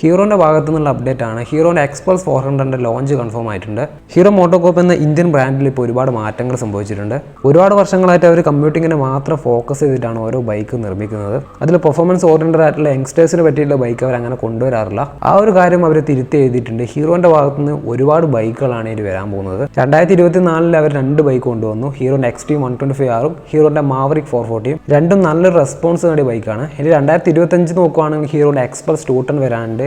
ഹീറോന്റെ ഭാഗത്തു നിന്നുള്ള അപ്ഡേറ്റ് ആണ്. ഹീറോന്റെ എക്സ്പൾസ് ഫോർ ഹൺഡ്രഡിന്റെ ലോഞ്ച് കൺഫേം ആയിട്ടുണ്ട്. ഹീറോ മോട്ടോകോപ്പ് എന്ന ഇന്ത്യൻ ബ്രാൻഡിൽ ഇപ്പോൾ ഒരുപാട് മാറ്റങ്ങൾ സംഭവിച്ചിട്ടുണ്ട്. ഒരുപാട് വർഷങ്ങളായിട്ട് അവർ കമ്പ്യൂട്ടിങ്ങിനെ മാത്രം ഫോക്കസ് ചെയ്തിട്ടാണ് ഓരോ ബൈക്ക് നിർമ്മിക്കുന്നത്. അതിൽ പെർഫോമൻസ് ഓറിയന്റഡ് ആയിട്ടുള്ള യങ്സ്റ്റേഴ്സിന് പറ്റിയുള്ള ബൈക്ക് അവർ അങ്ങനെ കൊണ്ടുവരാറില്ല. ആ ഒരു കാര്യം അവർ തിരുത്തി എഴുതിയിട്ടുണ്ട്. ഹീറോന്റെ ഭാഗത്തു നിന്ന് ഒരുപാട് ബൈക്കുകളാണ് ഇനി വരാൻ പോകുന്നത്. രണ്ടായിരത്തി ഇരുപത്തി നാലിൽ അവർ രണ്ട് ബൈക്ക് കൊണ്ടുവന്നു. ഹീറോന്റെ എക്സ്ട്രീം വൺ ട്വന്റി ഫൈവ് ആറും ഹീറോന്റെ മാവറിക് ഫോർ ഫോർട്ടിയും രണ്ടും നല്ലൊരു റെസ്പോൺസ് നേടിയ ബൈക്കാണ് ഇനി രണ്ടായിരത്തി ഇരുപത്തഞ്ച് നോക്കുവാണെങ്കിൽ ഹീറോന്റെ എക്സ്പൾസ് ടൂട്ടൺ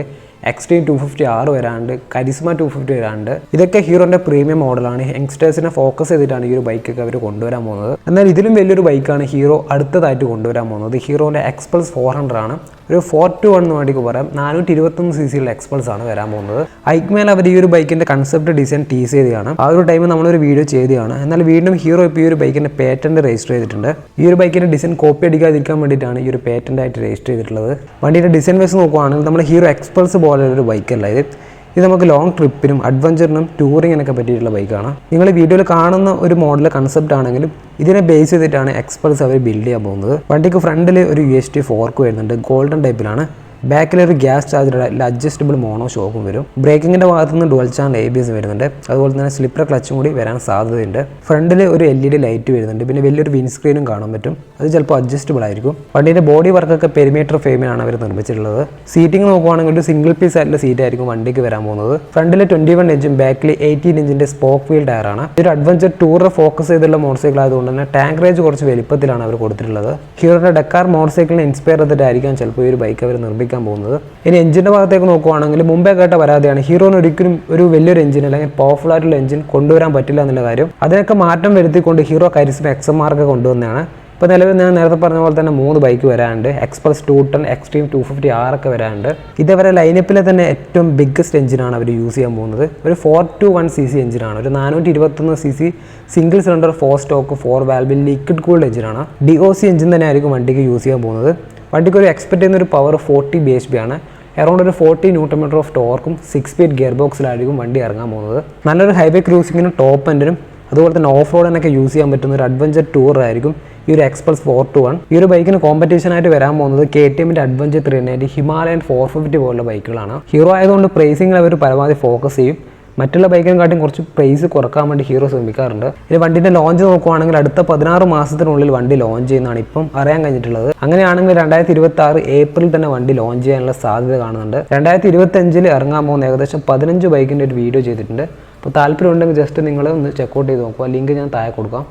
വരാണ്ട് എക്സ്ട്രീം ടു ഫിഫ്റ്റി ആറ് വരാണ്ട് കരിസ്മ ടു ഫിഫ്റ്റി വരാണ്ട്. ഇതൊക്കെ ഹീറോന്റെ പ്രീമിയം മോഡലാണ് യങ്സ്റ്റേഴ്സിനെ ഫോക്കസ് ചെയ്തിട്ടാണ് ഈ ഒരു ബൈക്കൊക്കെ അവർ കൊണ്ടുവരാൻ പോകുന്നത്. എന്നാൽ ഇതിലും വലിയൊരു ബൈക്കാണ് ഹീറോ അടുത്തതായിട്ട് കൊണ്ടുവരാൻ പോകുന്നത്. ഹീറോന്റെ എക്സ്പൾസ് ഫോർ ഹൺഡ്രഡ് ആണ്. ഒരു ഫോർ ടു വൺ എന്ന് വേണ്ടി പറയാം. നാനൂറ്റി ഇരുപത്തൊന്ന് സി സിയുള്ള എക്സ്പൾസ് ആണ് വരാൻ പോകുന്നത്. ഐക്മേൽ അവർ ഈ ഒരു ബൈക്കിന്റെ കൺസെപ്റ്റ് ഡിസൈൻ ടീസ് ചെയ്തതാണ്. ആ ഒരു ടൈമിൽ നമ്മളൊരു വീഡിയോ ചെയ്തതാണ്. എന്നാൽ വീണ്ടും ഹീറോ ഇപ്പോൾ ഈ ഒരു ബൈക്കിന്റെ പേറ്റന്റ് രജിസ്റ്റർ ചെയ്തിട്ടുണ്ട്. ഈ ഒരു ബൈക്കിന്റെ ഡിസൈൻ കോപ്പി അടിക്കാതിരിക്കാൻ വേണ്ടിയിട്ടാണ് ഈ ഒരു പേറ്റന്റ് ആയിട്ട് രജിസ്റ്റർ ചെയ്തിട്ടുള്ളത്. വണ്ടിയുടെ ഡിസൈൻ വെച്ച് നോക്കുവാണെങ്കിൽ നമ്മൾ ഹീറോ എക്സ്പൾസ് ഒരു ബൈക്കല്ല. ഇത് ഇത് നമുക്ക് ലോങ് ട്രിപ്പിനും അഡ്വഞ്ചറിനും ടൂറിങ്ങിനൊക്കെ പറ്റിയിട്ടുള്ള ബൈക്കാണ്. നിങ്ങൾ വീഡിയോയിൽ കാണുന്ന ഒരു മോഡൽ കൺസെപ്റ്റ് ആണെങ്കിലും ഇതിനെ ബേസ് ചെയ്തിട്ടാണ് എക്സ്പ്രസ് അവർ ബിൽഡ് ചെയ്യാൻ പോകുന്നത്. വണ്ടിക്ക് ഫ്രണ്ടിൽ ഒരു യു എസ് ടി ഫോർക്ക് വരുന്നുണ്ട്. ഗോൾഡൻ ടൈപ്പിലാണ് ബാക്കിൽ ഒരു ഗ്യാസ് ചാർജറുടെ അഡ്ജസ്റ്റബിൾ മോണോ ഷോക്കും വരും. ബ്രേക്കിങ്ങിന്റെ ഭാഗത്ത് നിന്ന് dual channel A B S വരുന്നുണ്ട്. അതുപോലെ തന്നെ സ്ലിപ്പർ ക്ലച്ചും കൂടി വരാൻ സാധ്യതയുണ്ട്. ഫ്രണ്ടിൽ ഒരു എൽ ഇ ഡി ലൈറ്റ് വരുന്നുണ്ട്. പിന്നെ വലിയൊരു വിൻസ്ക്രീനും കാണാൻ പറ്റും. അത് ചിലപ്പോൾ അഡ്ജസ്റ്റബിൾ ആയിരിക്കും. വണ്ടിയുടെ ബോഡി വർക്കൊക്കെ പെരിമീറ്റർ ഫ്രെയിമിലാണ് അവർ നിർമ്മിച്ചിട്ടുള്ളത്. സീറ്റിംഗ് നോക്കുവാണെങ്കിൽ ഒരു സിംഗിൾ പീസ് ആയിട്ടുള്ള സീറ്റ് ആയിരിക്കും വണ്ടിക്ക് വരാൻ പോകുന്നത്. ഫ്രണ്ടിൽ ട്വന്റി വൺ ഇഞ്ചും ബാക്കിൽ എയ്റ്റീൻ ഇഞ്ചിന്റെ സ്പോക്ക് വീൽ ടയറാണ് ഒരു അഡ്വഞ്ചർ ടൂർ ഫോക്കസ് ചെയ്തുള്ള മോട്ടോർ സൈക്കിൾ ആയതുകൊണ്ട് തന്നെ ടാങ്ക് റേഞ്ച് കുറച്ച് വലിപ്പത്തിലാണ് അവർ കൊടുത്തിട്ടുള്ളത്. ഹീറോയുടെ ഡെക്കാർ മോട്ടോർ സൈക്കിളിനെ ഇൻസ്പയർ ചെയ്തിട്ടായിരിക്കാം ചിലപ്പോൾ ഈ ഒരു ബൈക്ക് അവർ നിർമ്മിക്കാൻ പോകുന്നത്. ഇനി എഞ്ചിന്റെ ഭാഗത്തേക്ക് നോക്കുവാണെങ്കിൽ മുമ്പേ കേട്ട പരാതിയാണ് ഹീറോന് ഒരിക്കലും ഒരു വലിയൊരു എഞ്ചിൻ അല്ലെങ്കിൽ പവർഫുൾ ആയിട്ടുള്ള എഞ്ചിൻ കൊണ്ടുവരാൻ പറ്റില്ല എന്നുള്ള കാര്യം. അതിനൊക്കെ മാറ്റം വരുത്തിക്കൊണ്ട് ഹീറോ കരിസ്മ ആർക്ക് കൊണ്ടുവന്നതാണ്. ഇപ്പോൾ നിലവിൽ ഞാൻ നേരത്തെ പറഞ്ഞ പോലെ തന്നെ മൂന്ന് ബൈക്ക് വരാനുണ്ട്. Express two ten Xtreme two fifty ആറൊക്കെ വരാനുണ്ട്. ഇതവരെ ലൈനപ്പിലെ തന്നെ ഏറ്റവും ബിഗ്ഗസ്റ്റ് എഞ്ചിനാണ് അവർ യൂസ് ചെയ്യാൻ പോകുന്നത്. ഒരു four two one C C എഞ്ചിനാണ് ഒരു നാനൂറ്റി ഇരുപത്തൊന്ന് C C single cylinder four stroke four വാൽബിൽ liquid cooled എഞ്ചിനാണ് ഡി ഒ സി എഞ്ചിൻ തന്നെ ആയിരിക്കും വണ്ടിക്ക് യൂസ് ചെയ്യാൻ പോകുന്നത്. വണ്ടിക്ക് ഒരു എക്സ്പെക്ട് ചെയ്യുന്ന ഒരു power forty B H B ആണ്. അറൗണ്ട് ഒരു ഫോർട്ടി ന്യൂട്ടോമീറ്റർ ഓഫ് ടോർക്കും സിക്സ് സ്പീഡ് ഗിയർ ബോക്സിലായിരിക്കും വണ്ടി ഇറങ്ങാൻ പോകുന്നത്. നല്ലൊരു ഹൈവേ ക്രൂസിങ്ങിനും ടോപ്പ് എൻഡിനും അതുപോലെ തന്നെ ഓഫ് റോഡിനൊക്കെ യൂസ് ചെയ്യാൻ പറ്റുന്ന ഒരു അഡ്വഞ്ചർ ടൂർ ആയിരിക്കും ഈ ഒരു എക്സ്പ്രസ് ഫോർ ടു വൺ ഈ ഒരു ബൈക്കിന് കോമ്പറ്റീഷൻ ആയിട്ട് വരാൻ പോകുന്നത് കെ ടി എമ്മിന്റെ adventure three ninety Himalayan four fifty പോലുള്ള ബൈക്കുകളാണ് ഹീറോ ആയതുകൊണ്ട് പ്രൈസിങ്ങിൽ അവർ പരമാവധി ഫോക്കസ് ചെയ്യും. മറ്റുള്ള ബൈക്കിനെക്കാട്ടും കുറച്ച് പ്രൈസ് കുറയ്ക്കാൻ വേണ്ടി ഹീറോ ശ്രമിക്കാറുണ്ട്. ഇനി വണ്ടിന്റെ ലോഞ്ച് നോക്കുവാണെങ്കിൽ അടുത്ത പതിനാറ് മാസത്തിനുള്ളിൽ വണ്ടി ലോഞ്ച് ചെയ്യുന്നതാണ് ഇപ്പം അറിയാൻ കഴിഞ്ഞിട്ടുള്ളത്. അങ്ങനെയാണെങ്കിൽ രണ്ടായിരത്തി ഇരുപത്തി ആറ് ഏപ്രിൽ തന്നെ വണ്ടി ലോഞ്ച് ചെയ്യാനുള്ള സാധ്യത കാണുന്നുണ്ട്. രണ്ടായിരത്തി ഇരുപത്തി അഞ്ചിൽ ഇറങ്ങാൻ പോകുന്ന ഏകദേശം പതിനഞ്ച് ബൈക്കിന്റെ ഒരു വീഡിയോ ചെയ്തിട്ടുണ്ട്. അപ്പോൾ താല്പര്യം ഉണ്ടെങ്കിൽ ജസ്റ്റ് നിങ്ങൾ ഒന്ന് ചെക്കൗട്ട് ചെയ്ത് നോക്കുക. ലിങ്ക് ഞാൻ താഴെ കൊടുക്കാം.